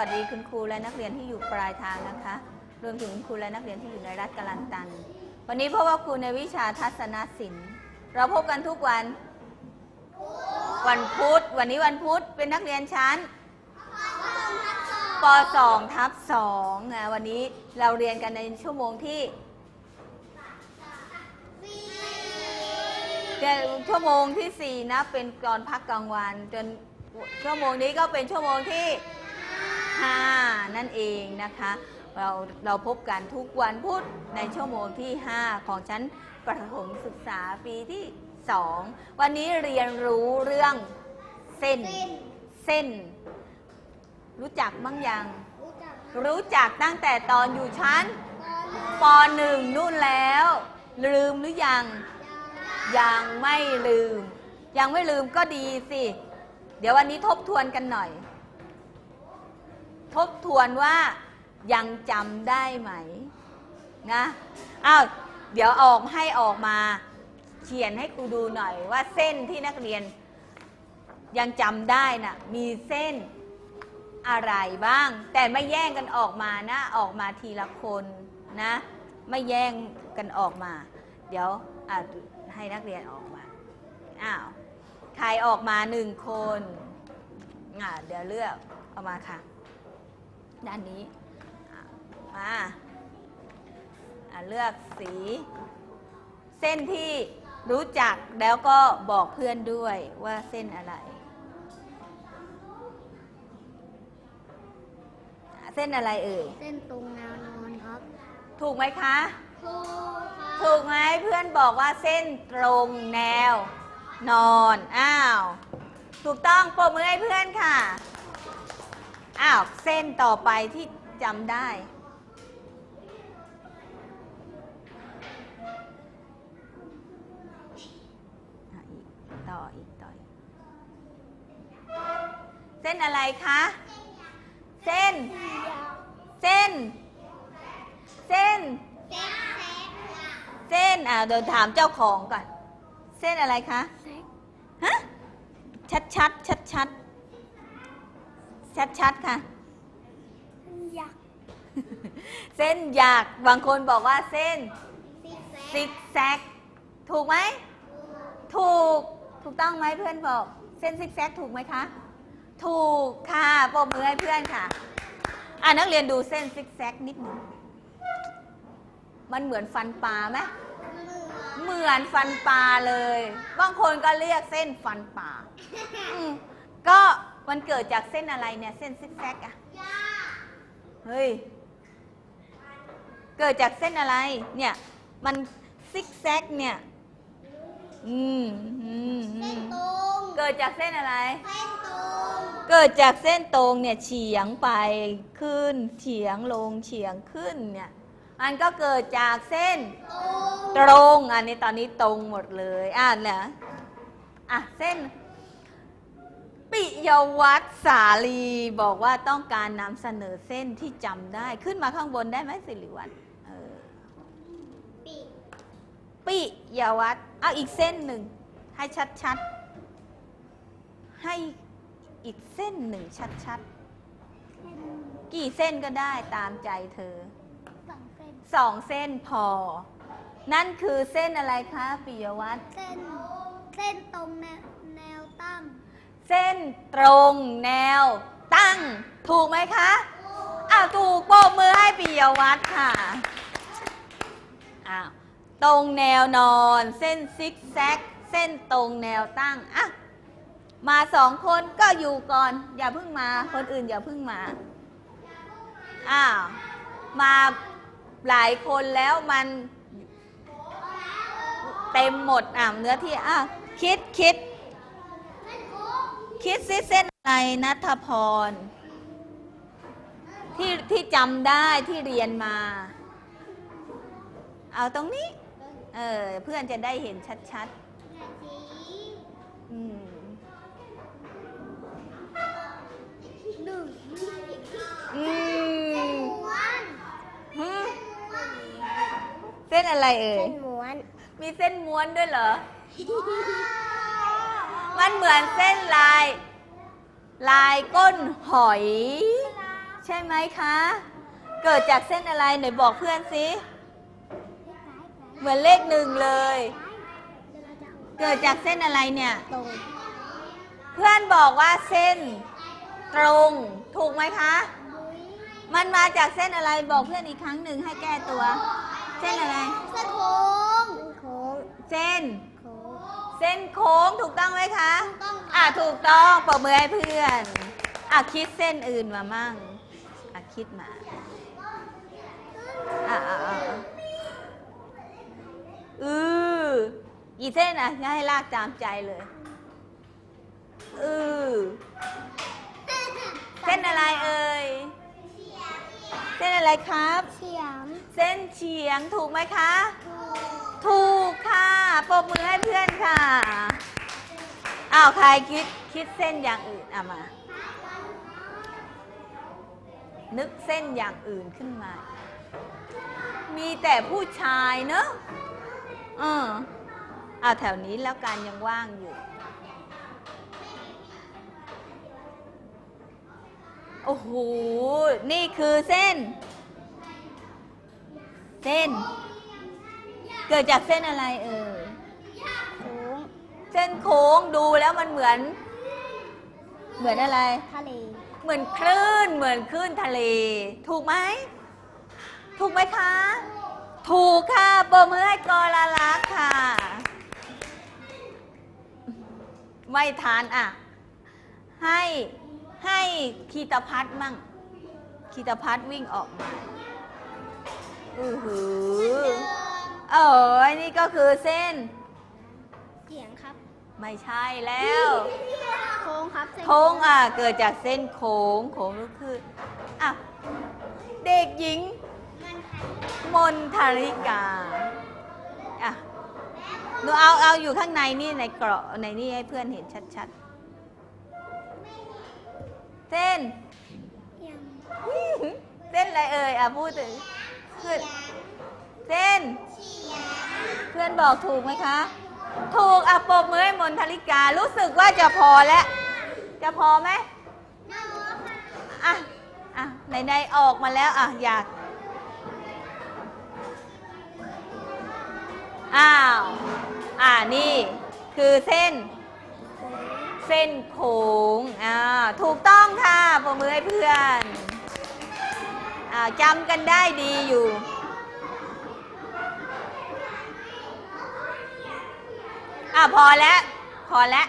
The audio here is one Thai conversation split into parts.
วัสดีคุณครูและนักเรียนที่อยู่ปลายทางนะคะ รวมถึงคุณครูและนักเรียนที่อยู่ในรัฐกาลันตัน วันนี้พบว่าครูในวิชาทัศนศิลป์ เราพบกันทุกวัน วันพุธ วันนี้วันพุธเป็นนักเรียนชั้นป .2 ทับ2นะวันนี้เราเรียนกันในชั่วโมงที่ชั่วโมงที่ 4 นะ เป็นตอนพักกลางวัน จนชั่วโมงนี้ก็เป็นชั่วโมงที่ 5 นั่นเองนะคะ เราเราพบกันทุกวันพุธในชั่วโมงที่ 5 ของชั้นประถมศึกษาปีที่ 2 วันนี้เรียนรู้เรื่องเส้น เส้น รู้จักบ้างยัง รู้จักตั้งแต่ตอนอยู่ชั้นป .1 นู่นแล้ว ลืมหรือยัง ยังไม่ลืม ยังไม่ลืมก็ดีสิ เดี๋ยววันนี้ทบทวนกันหน่อย ทบทวนว่ายังจำได้ไหมนะอ้าวเดี๋ยวออกให้ออกมาเขียนให้ครูดูหน่อยว่าเส้นที่นักเรียนยังจำได้น่ะมีเส้นอะไรบ้าง แต่ไม่แย่งกันออกมานะ ออกมาทีละคนนะ ไม่แย่งกันออกมา เดี๋ยวให้นักเรียนออกมาอ้าวใครออกมาหนึ่งคนอ่าเดี๋ยวเลือกเอามาค่ะ ด้านนี้อะมาอะเลือกสี เส้นที่รู้จักแล้วก็บอกเพื่อนด้วยว่าเส้นอะไรอะเส้นอะไรเอ่ย เส้นตรงแนวนอนครับ ถูกไหมคะ ถูกครับถูกไหมเพื่อนบอกว่าเส้นตรงแนว นอน อ้าว ถูกต้องปรบมือให้เพื่อนค่ะ อ้าวเส้นต่อไปที่จำได้ ต่ออีกต่ออีกเส้นอะไรคะ เส้น เส้น เส้น เส้นอ่าเดี๋ยวถามเจ้าของก่อน เส้นอะไรคะ ฮะ ชัดชัดชัดชัด ชัดชัดๆค่ะยักษ์เส้นหยักบางคนบอกว่าเส้นซิกแซซิกแซกถูกไหม ถูก ถูกต้องไหมเพื่อนบอก เส้นซิกแซกถูกไหมคะ ถูกค่ะปรบมือให้เพื่อนค่ะ อ่านักเรียนดูเส้นซิกแซกนิดหนึ่งมันเหมือนฟันปลาไหมเหมือนฟันปลาเลย บางคนก็เรียกเส้นฟันปลาอืมก็ มันเกิดจากเส้นอะไรเนี่ย เส้นซิกแซกอะเฮ้ย เกิดจากเส้นอะไร เนี่ย มันซิกแซกเนี่ย อืมอืมอืเส้นมตรงเกิดจากเส้นอะไร เส้นตรงเกิดจากเส้นตรงเนี่ยเฉียงไปขึ้นเฉียงลงเฉียงขึ้นเนี่ยมันก็เกิดจากเส้นตรงตรงอันนี้ตอนนี้ตรงหมดเลยอ่านเนี่ยอะเส้น ปิยวัตรสาลีบอกว่าต้องการนำเสนอเส้นที่จำได้ขึ้นมาข้างบนได้ไหมสิริวัตรเออปีปิยวัตรเอาอีกเส้นหนึ่ง ให้ชัดๆ ให้อีกเส้นหนึ่งชัดๆ กี่เส้นก็ได้ตามใจเธอสองเส้นสองเส้นพอ นั่นคือเส้นอะไรคะปิยวัตรเส้นเส้นตรงแนวแนวตั้ง เส้นตรงแนวตั้ง ถูกไหมคะอ้าวถูกโบกมือให้ปิยวัตรค่ะอ้าวตรงแนวนอน เส้นซิกแซก เส้นตรงแนวตั้งอะมาสองคนก็อยู่ก่อน อย่าเพิ่งมา คนอื่นอย่าเพิ่งมาอ้าวมาหลายคนแล้วมันเต็มหมดอะเนื้อที่อะคิดคิด คิดซิเส้นอะไรนัทพร ที่ที่จำได้ที่เรียนมา เอาตรงนี้ เออ เพื่อนจะได้เห็นชัดๆอืมหนึ่งอืมม้วนหึเส้นอะไรเอ่ยเส้นม้วน มีเส้นม้วนด้วยเหรอ มันเหมือนเส้นลาย ลายก้นหอย ใช่ไหมคะ เกิดจากเส้นอะไรไหนบอกเพื่อนสิเหมือนเลขหนึ่งเลย เกิดจากเส้นอะไรเนี่ยตรงเพื่อนบอกว่าเส้นตรง ถูกไหมคะ มันมาจากเส้นอะไรบอกเพื่อนอีกครั้งหนึ่งให้แก้ตัว เส้นอะไร เส้นโค้งโค้งเส้นโค้ง เส้นโค้งถูกต้องไหมคะถูกต้องค่ะ อะถูกต้องปรบมือให้เพื่อน อะคิดเส้นอื่นมามั่ง อะคิดมา อะอะอะอืออีเส้นอะให้ลากตามใจเลยอือเส้นอะไรเอ่ย เส้นอะไรครับ เฉียงเส้นเฉียงถูกไหมคะ ถูก ถูกค่ะปรบมือให้เพื่อนค่ะ อ้าว ใครคิดคิดเส้นอย่างอื่นอะมา นึกเส้นอย่างอื่นขึ้นมา มีแต่ผู้ชายเนอะเออเอาแถวนี้แล้วกันยังว่างอยู่ โอ้โห นี่คือเส้น เส้น เกิดจากเส้นอะไรเอ่ยโค้งเส้นโค้งดูแล้วมันเหมือน เหมือนอะไร ทะเล เหมือนคลื่น เหมือนคลื่นทะเล ถูกไหม ถูกไหมคะ ถูกค่ะปรบมือให้กอลาลักษณ์ค่ะ ไม่ทานอะ ให้ให้คีตพัฒน์มั่งคีตพัฒน์วิ่งออกมาอือหือ เอ๋อนี่ก็คือเส้นเฉียงครับไม่ใช่แล้ว โค้งครับเส้นโค้งอะเกิดจากเส้นโค้งโค้งก็คืออะเด็กหญิงมนทาริกาอะหนูเอาเอาอยู่ข้างในนี่ในเกราะในนี่ให้เพื่อนเห็นชัดๆ เส้นเฉียงเส้นอะไรเอ่ยอะพูดถึงคือ เส้นเพื่อนบอกถูกไหมคะ ถูกอะปรบมือให้มนทาริกา รู้สึกว่าจะพอแล้ว จะพอไหมอะ อะไหนๆออกมาแล้ว อะ อยาก อ้าว อ่านี่คือเส้น เส้นโค้งอ่าถูกต้องค่ะปรบมือให้เพื่อนอ่าจำกันได้ดีอยู่ อะพอแล้วพอแล้ว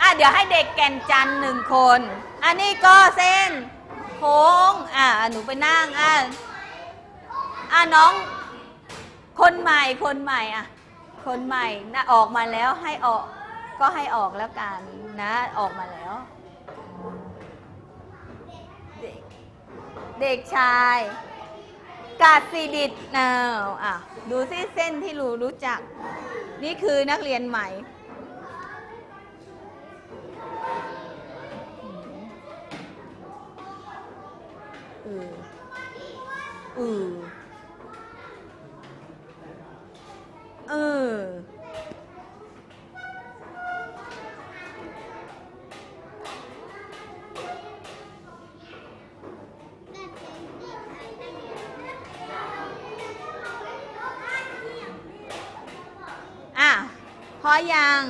อะเดี๋ยวให้เด็กแก่นจันหนึ่งคน อันนี้ก็เส้นโค้งอะหนูไปนั่งอะอะน้อง คนใหม่คนใหม่อะคนใหม่นะออกมาแล้วให้ออกก็ให้ออกแล้วกันนะออกมาแล้ว เด็กชาย กาศิดิตเนวอะดูซิเส้นที่รู้รู้จัก นี่คือนักเรียนใหม่ อืมอือเออ พอยัง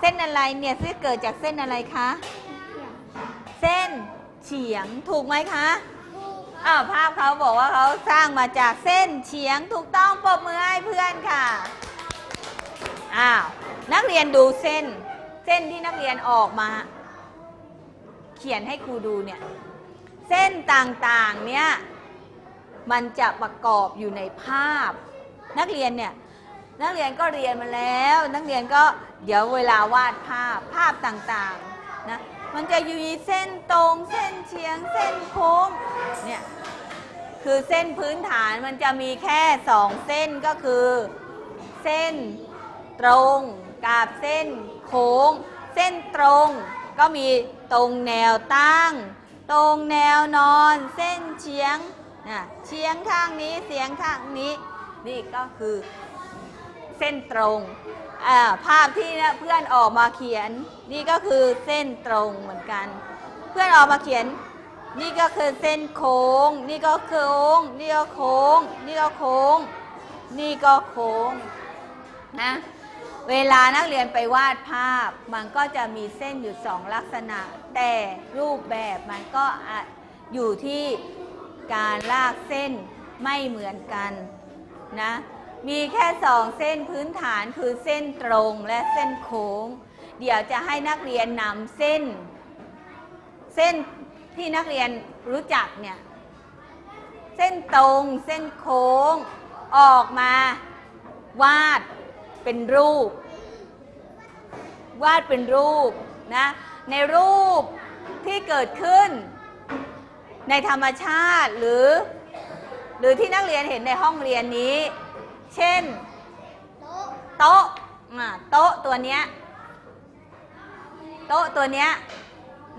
เส้นอะไรเนี่ยซึ่งเกิดจากเส้นอะไรคะ เส้นเฉียงถูกไหมคะอ้าวภาพเขาบอกว่าเขาสร้างมาจากเส้นเฉียงถูกต้องปรบมือให้เพื่อนค่ะอ้าวนักเรียนดูเส้น เส้นที่นักเรียนออกมา เขียนให้ครูดูเนี่ย เส้นต่างๆเนี่ยมันจะประกอบอยู่ในภาพ นักเรียนเนี่ย นักเรียนก็เรียนมาแล้ว นักเรียนก็เดี๋ยวเวลาวาดภาพภาพต่างๆนะมันจะอยู่ในเส้นตรงเส้นเฉียงเส้นโค้งเนี่ยคือเส้นพื้นฐานมันจะมีแค่สองเส้นก็คือ เส้นตรงกับเส้นโค้ง เส้นตรงก็มีตรงแนวตั้ง ตรงแนวนอน เส้นเฉียงนะเฉียงข้างนี้เสียงข้างนี้ นี่ก็คือ เส้นตรงภาพที่เพื่อนออกมาเขียน นี่ก็คือเส้นตรงเหมือนกัน เพื่อนออกมาเขียน นี่ก็คือเส้นโค้ง นี่ก็โค้ง นี่ก็โค้ง นี่ก็โค้ง นี่ก็โค้งนะเวลานักเรียนไปวาดภาพ มันก็จะมีเส้นอยู่สองลักษณะ แต่รูปแบบมันก็อยู่ที่การลากเส้นไม่เหมือนกันนะ มีแค่สองเส้นพื้นฐานคือเส้นตรงและเส้นโค้ง เดี๋ยวจะให้นักเรียนนำเส้น เส้นที่นักเรียนรู้จักเนี่ย เส้นตรงเส้นโค้ง ออกมาวาดเป็นรูป วาดเป็นรูปนะในรูปที่เกิดขึ้น ในธรรมชาติหรือ หรือที่นักเรียนเห็นในห้องเรียนนี้ เช่น โต๊ะโต๊ะอะโต๊ะตัวเนี้ย โต๊ะตัวเนี้ย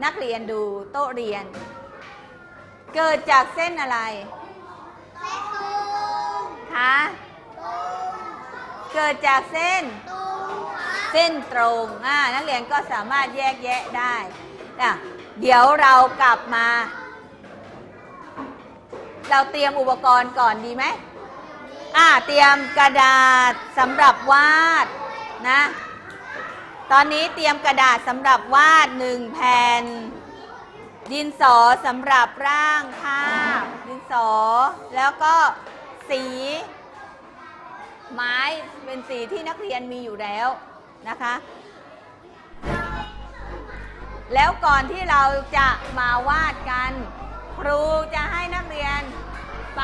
นักเรียนดูโต๊ะเรียน เกิดจากเส้นอะไรเส้นตรงคะตรงเกิดจากเส้นตรงครับเส้นตรงอ่านักเรียนก็สามารถแยกแยะได้อะเดี๋ยวเรากลับมา เราเตรียมอุปกรณ์ก่อนดีไหม อ่าเตรียมกระดาษสำหรับวาดนะ ตอนนี้เตรียมกระดาษสำหรับวาดหนึ่งแผ่น ดินสอสำหรับร่างภาพดินสอ แล้วก็สี ไม้เป็นสีที่นักเรียนมีอยู่แล้วนะคะ แล้วก่อนที่เราจะมาวาดกัน ครูจะให้นักเรียนไป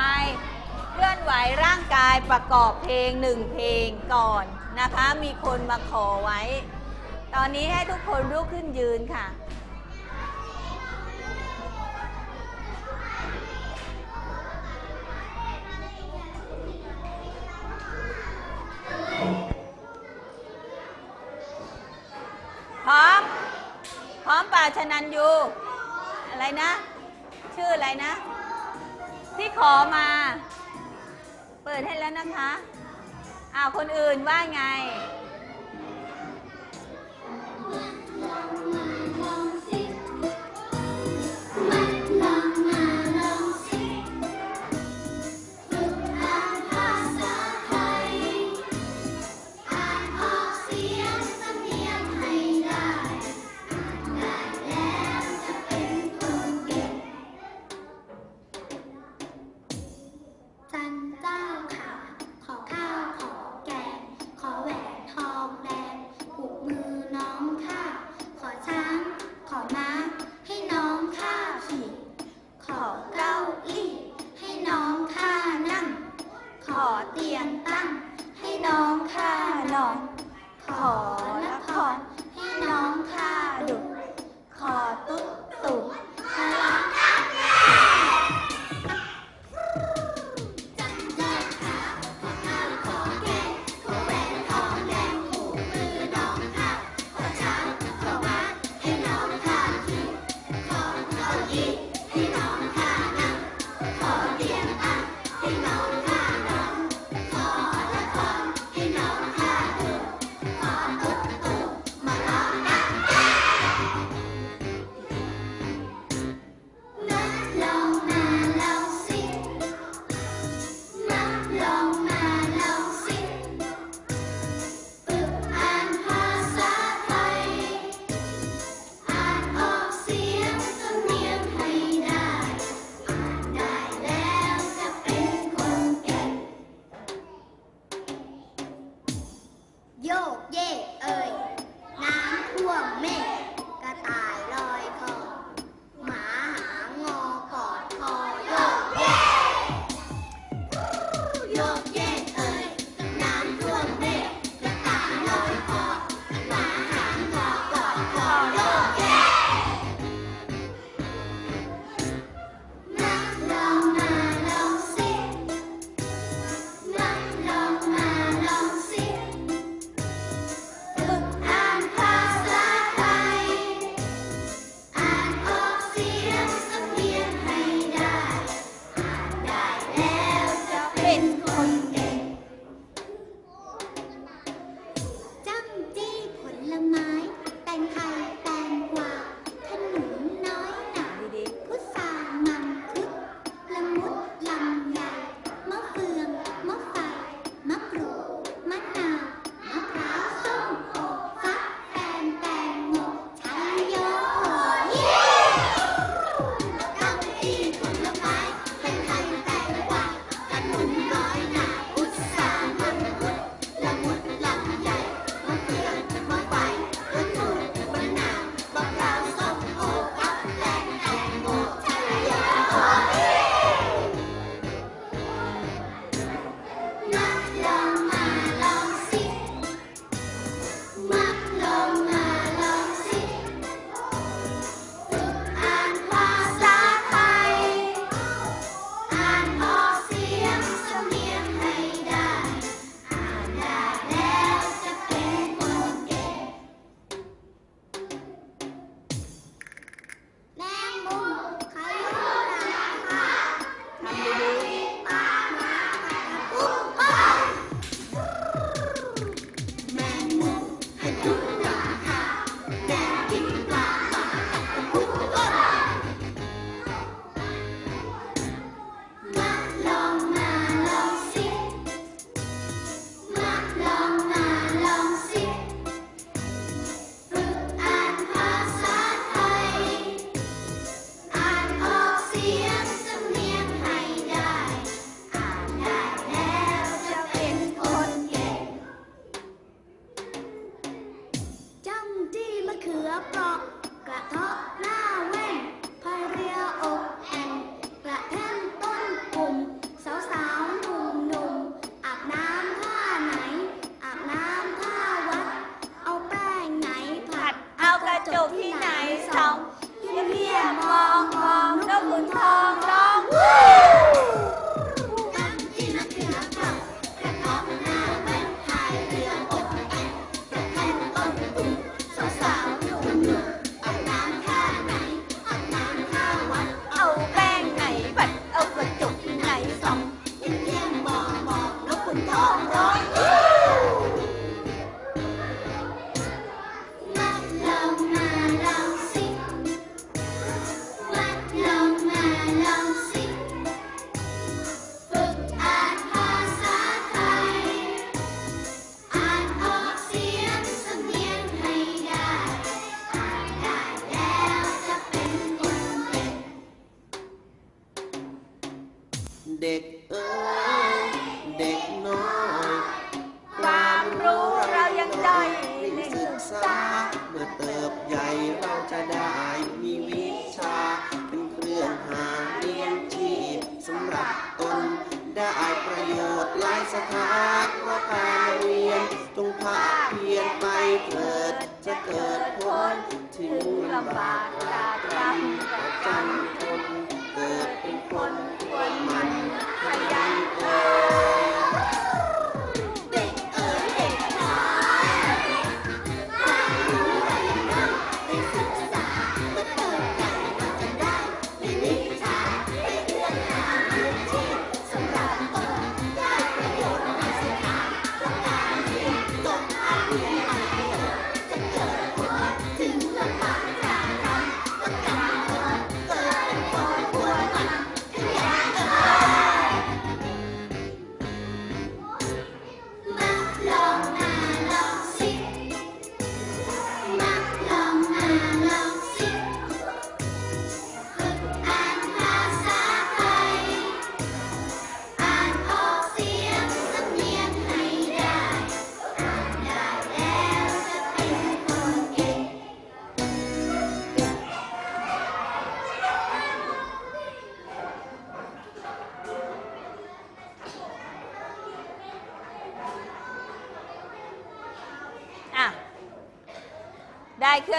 เคลื่อนไหวร่างกายประกอบเพลงหนึ่งเพลงก่อนนะคะ มีคนมาขอไว้ ตอนนี้ให้ทุกคนลุกขึ้นยืนค่ะ พร้อม พร้อมป่าชนันยูอะไรนะ ชื่ออะไรนะ ที่ขอมา ปิดให้แล้วนะคะอ้าวคนอื่นว่าไง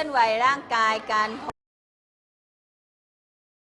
อนไหวร่างกายกัน